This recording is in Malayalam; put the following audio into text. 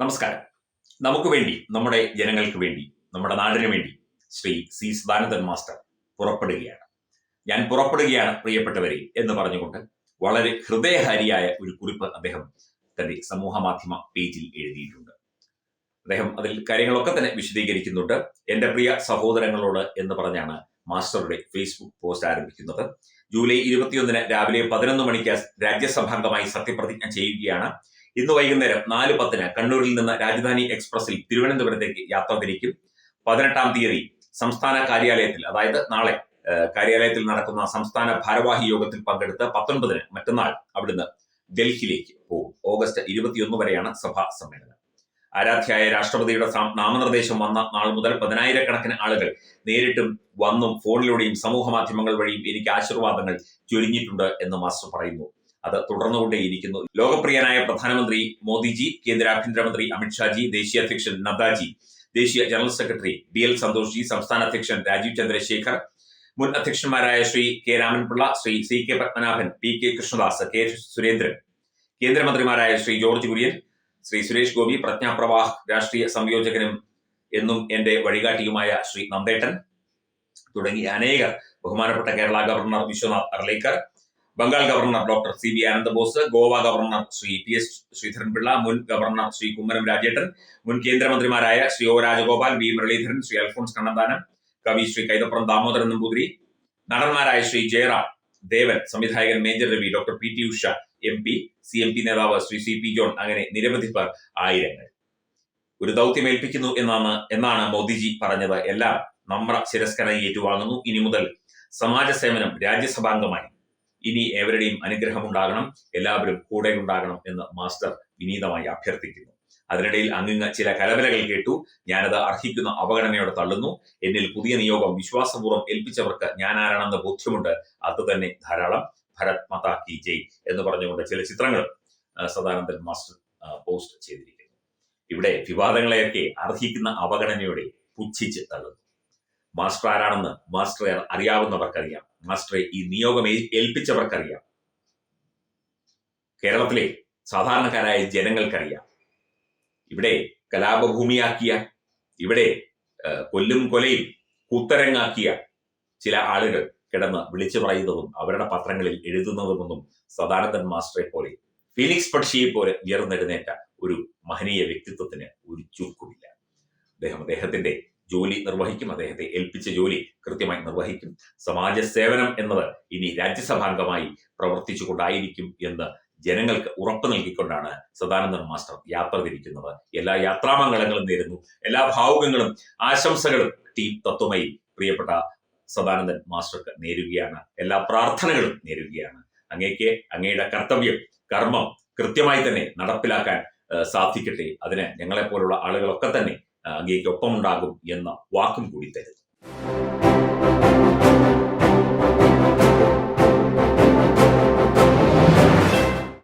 നമസ്കാരം. നമുക്ക് വേണ്ടി നമ്മുടെ ജനങ്ങൾക്ക് വേണ്ടി നമ്മുടെ നാടിനു വേണ്ടി ശ്രീ സി സദാനന്ദൻ മാസ്റ്റർ പുറപ്പെടുകയാണ്. ഞാൻ പുറപ്പെടുകയാണ് പ്രിയപ്പെട്ടവരെ എന്ന് പറഞ്ഞുകൊണ്ട് വളരെ ഹൃദയഹാരിയായ ഒരു കുറിപ്പ് അദ്ദേഹം തന്റെ സമൂഹ മാധ്യമ പേജിൽ എഴുതിയിട്ടുണ്ട്. അദ്ദേഹം അതിൽ കാര്യങ്ങളൊക്കെ തന്നെ വിശദീകരിക്കുന്നുണ്ട്. എന്റെ പ്രിയ സഹോദരങ്ങളോട് എന്ന് പറഞ്ഞാണ് മാസ്റ്ററുടെ ഫേസ്ബുക്ക് പോസ്റ്റ് ആരംഭിക്കുന്നത്. ജൂലൈ ഇരുപത്തിയൊന്നിന് രാവിലെ പതിനൊന്ന് മണിക്ക് രാജ്യസഭാംഗമായി സത്യപ്രതിജ്ഞ ചെയ്യുകയാണ്. ഇന്ന് വൈകുന്നേരം നാല് പത്തിന് കണ്ണൂരിൽ നിന്ന് രാജധാനി എക്സ്പ്രസിൽ തിരുവനന്തപുരത്തേക്ക് യാത്ര തിരിക്കും. പതിനെട്ടാം തീയതി സംസ്ഥാന കാര്യാലയത്തിൽ അതായത് നാളെ കാര്യാലയത്തിൽ നടക്കുന്ന സംസ്ഥാന ഭാരവാഹി യോഗത്തിൽ പങ്കെടുത്ത് പത്തൊൻപതിന് മറ്റന്നാൾ അവിടുന്ന് ഡൽഹിയിലേക്ക് പോകും. ഓഗസ്റ്റ് ഇരുപത്തിയൊന്ന് വരെയാണ് സഭാ സമ്മേളനം. ആരാധ്യായ രാഷ്ട്രപതിയുടെ നാമനിർദ്ദേശം വന്ന നാൾ മുതൽ പതിനായിരക്കണക്കിന് ആളുകൾ നേരിട്ടും വന്നും ഫോണിലൂടെയും സമൂഹ മാധ്യമങ്ങൾ വഴിയും എനിക്ക് ആശീർവാദങ്ങൾ ചൊരിഞ്ഞിട്ടുണ്ട് എന്ന് മാസ്റ്റർ പറയുന്നു. അത് തുടർന്നുകൊണ്ടേയിരിക്കുന്നു. ലോകപ്രിയനായ പ്രധാനമന്ത്രി മോദിജി കേന്ദ്ര ആഭ്യന്തരമന്ത്രി അമിത്ഷാജി ദേശീയ അധ്യക്ഷൻ നദ്ദാജി ദേശീയ general secretary B L Santhosh ji സംസ്ഥാന അധ്യക്ഷൻ രാജീവ് ചന്ദ്രശേഖർ മുൻ അധ്യക്ഷന്മാരായ Shri K Ramanpillai Shri C K Padmanabhan P K Krishnadas K Surendran കേന്ദ്രമന്ത്രിമാരായ ശ്രീ ജോർജ് കുര്യൻ ശ്രീ സുരേഷ് ഗോപി പ്രജ്ഞാപ്രവാഹ് രാഷ്ട്രീയ സംയോജകനും എന്നും എന്റെ വഴികാട്ടിയുമായ ശ്രീ നന്ദേട്ടൻ തുടങ്ങി അനേകർ ബഹുമാനപ്പെട്ട Kerala governor Vishwanath Arlekar Bengal governor doctor C V Anandabose Goa governor Shri P S Sreedharanpillai മുൻ ഗവർണർ ശ്രീ കുമ്മനം രാജേട്ടൻ മുൻ കേന്ദ്രമന്ത്രിമാരായ ശ്രീ ഒ രാജഗോപാൽ വി മുരളീധരൻ ശ്രീ അൽഫോൺസ് കണ്ണന്താനം കവി ശ്രീ കൈതപ്പുറം ദാമോദരൻ നമ്പൂതിരി നടന്മാരായ ശ്രീ ജയറാം ദേവൻ സംവിധായകൻ major Ravi doctor P T Usha M P C M P നേതാവ് ശ്രീ സി പി ജോൺ അങ്ങനെ നിരവധി പേർ ആയിരങ്ങൾ. ഒരു ദൗത്യം ഏൽപ്പിക്കുന്നു എന്നാണ് എന്നാണ് മോദിജി പറഞ്ഞത്. എല്ലാം നമ്ര ശിരസ്കരം ഏറ്റുവാങ്ങുന്നു. ഇനി മുതൽ സമാജ സേവനം രാജ്യസഭാംഗമായി. ഇനി ഏവരുടെയും അനുഗ്രഹം ഉണ്ടാകണം എല്ലാവരും കൂടെ ഉണ്ടാകണം എന്ന് മാസ്റ്റർ വിനീതമായി അഭ്യർത്ഥിക്കുന്നു. അതിനിടയിൽ അങ്ങിങ്ങ് ചില കലവലകൾ കേട്ടു. ഞാനത് അർഹിക്കുന്ന അവഗണനയോടെ തള്ളുന്നു. എന്നിൽ പുതിയ നിയോഗം വിശ്വാസപൂർവം ഏൽപ്പിച്ചവർക്ക് ഞാൻ ആരാണെന്ന ബോധ്യമുണ്ട്. അത് തന്നെ ധാരാളം. ഭരത് മതാ കി ജയ് എന്ന് പറഞ്ഞുകൊണ്ട് ചില ചിത്രങ്ങൾ സദാനന്ദൻ മാസ്റ്റർ പോസ്റ്റ് ചെയ്തിരിക്കുന്നു. ഇവിടെ വിവാദങ്ങളെയൊക്കെ അർഹിക്കുന്ന അവഗണനയോടെ പുച്ഛിച്ച് തള്ളുന്നു. മാസ്റ്റർ ആരാണെന്ന് മാസ്റ്ററെ അറിയാവുന്നവർക്കറിയാം. മാസ്റ്ററെ ഈ നിയോഗം ഏൽപ്പിച്ചവർക്കറിയാം. കേരളത്തിലെ സാധാരണക്കാരായ ജനങ്ങൾക്കറിയാം. ഇവിടെ കലാപഭൂമിയാക്കിയ ഇവിടെ കൊല്ലും കൊലയും കൂത്തരങ്ങാക്കിയ ചില ആളുകൾ കിടന്ന് വിളിച്ചു പറയുന്നതും അവരുടെ പത്രങ്ങളിൽ എഴുതുന്നതുമൊന്നും സദാനന്ദൻ മാസ്റ്ററെ പോലെ ഫിലിക്സ് പക്ഷിയെ പോലെ ഉയർന്നെഴുന്നേറ്റ ഒരു മഹനീയ വ്യക്തിത്വത്തിന് ഒരു ചുക്കുമില്ല അദ്ദേഹം അദ്ദേഹത്തിന്റെ ജോലി നിർവഹിക്കും. അദ്ദേഹത്തെ ഏൽപ്പിച്ച ജോലി കൃത്യമായി നിർവഹിക്കും. സമാജ സേവനം എന്നത് ഇനി രാജ്യസഭാംഗമായി പ്രവർത്തിച്ചുകൊണ്ടായിരിക്കും എന്ന് ജനങ്ങൾക്ക് ഉറപ്പ് നൽകിക്കൊണ്ടാണ് സദാനന്ദൻ മാസ്റ്റർ യാത്ര തിരിക്കുന്നത്. എല്ലാ യാത്രാമംഗളങ്ങളും നേരുന്നു. എല്ലാ ഭാവുകങ്ങളും ആശംസകളും ടീം തത്വമായി പ്രിയപ്പെട്ട സദാനന്ദൻ മാസ്റ്റർക്ക് നേരുകയാണ്. എല്ലാ പ്രാർത്ഥനകളും നേരുകയാണ്. അങ്ങേക്ക് അങ്ങയുടെ കർത്തവ്യം കർമ്മം കൃത്യമായി തന്നെ നടപ്പിലാക്കാൻ സാധിക്കട്ടെ. അതിന് ഞങ്ങളെപ്പോലുള്ള ആളുകളൊക്കെ തന്നെ അങ്ങേക്കൊപ്പം ഉണ്ടാകും എന്ന വാക്കും കൂടി തരുന്നു